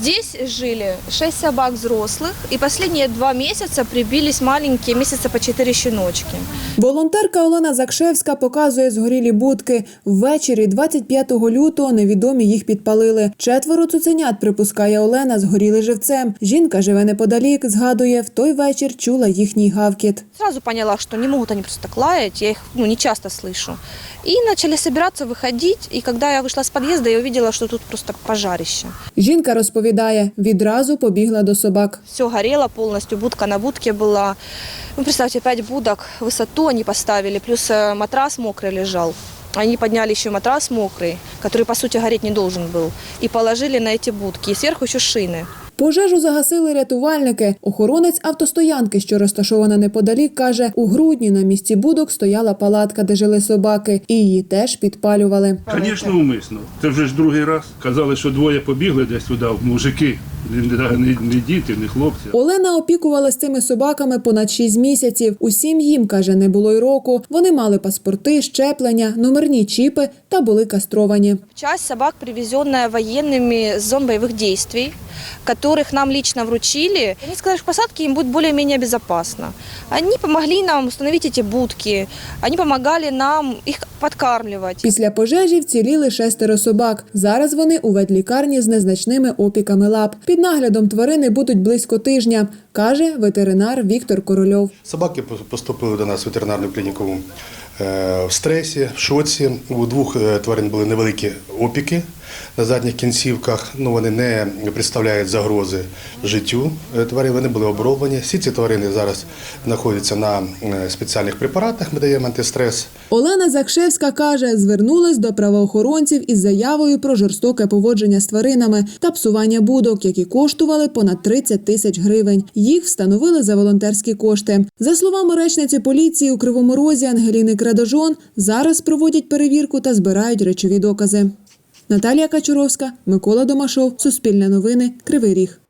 Здесь жили шесть собак взрослых, и последние два месяца прибились маленькие, месяца по четыре щеночки. Волонтерка Олена Закшевська показує згорілі будки. Ввечері 25 лютого невідомі їх підпалили. Четверо цуценят, припускає Олена, згоріли живцем. Жінка живе неподалік, згадує, в той вечір чула їхній гавкіт. Сразу поняла, что не могут они просто так лаять, я их ну, не часто слышу. И начали собираться, выходить, и когда я вышла с подъезда, я увидела, что тут просто пожарище. Жінка розповідає, відразу побігла до собак. Все горело полностью, будка на будке была. Ну, представьте, пять будок, высоту они поставили, плюс э, матрас мокрый лежал. Они подняли еще матрас мокрый, который, по сути, гореть не должен был, и положили на эти будки. И сверху еще шины. Пожежу загасили рятувальники. Охоронець автостоянки, що розташована неподалік, каже, у грудні на місці будок стояла палатка, де жили собаки, і її теж підпалювали. Звісно, умисно. Це вже ж другий раз. Казали, що двоє побігли десь туди, мужики, не, не, не діти, не хлопці. Олена опікувалась цими собаками понад 6 місяців. Усім їм, каже, не було й року. Вони мали паспорти, щеплення, номерні чіпи та були кастровані. Часть собак, привезенная военными с зон боевых действий, которых нам лично вручили. Они сказали, что в посадке им будет более-менее безопасно. Они помогли нам установить эти будки, они помогали нам их подкармливать. Після пожежі вціліли шестеро собак. Зараз вони у ветлікарні з незначними опіками лап. Під наглядом тварини будуть близько тижня, каже ветеринар Віктор Корольов. Собаки поступили до нас в ветеринарну клініку в стресі, в шоці. У двох е, тварин були невеликі опіки на задніх кінцівках. Ну, вони не представляють загрози життю е, тварин. Вони були оброблені. Всі ці тварини зараз знаходяться на е, спеціальних препаратах. Ми даємо антистрес. Олена Закшевська каже, звернулась до правоохоронців із заявою про жорстоке поводження з тваринами та псування будок, які коштували понад 30 тисяч гривень. Їх встановили за волонтерські кошти. За словами речниці поліції у Кривому Розі Ангеліни Крадожон, зараз проводять перевірку та збирають речові докази. Наталія Качуровська, Микола Домашов, Суспільне новини, Кривий Ріг.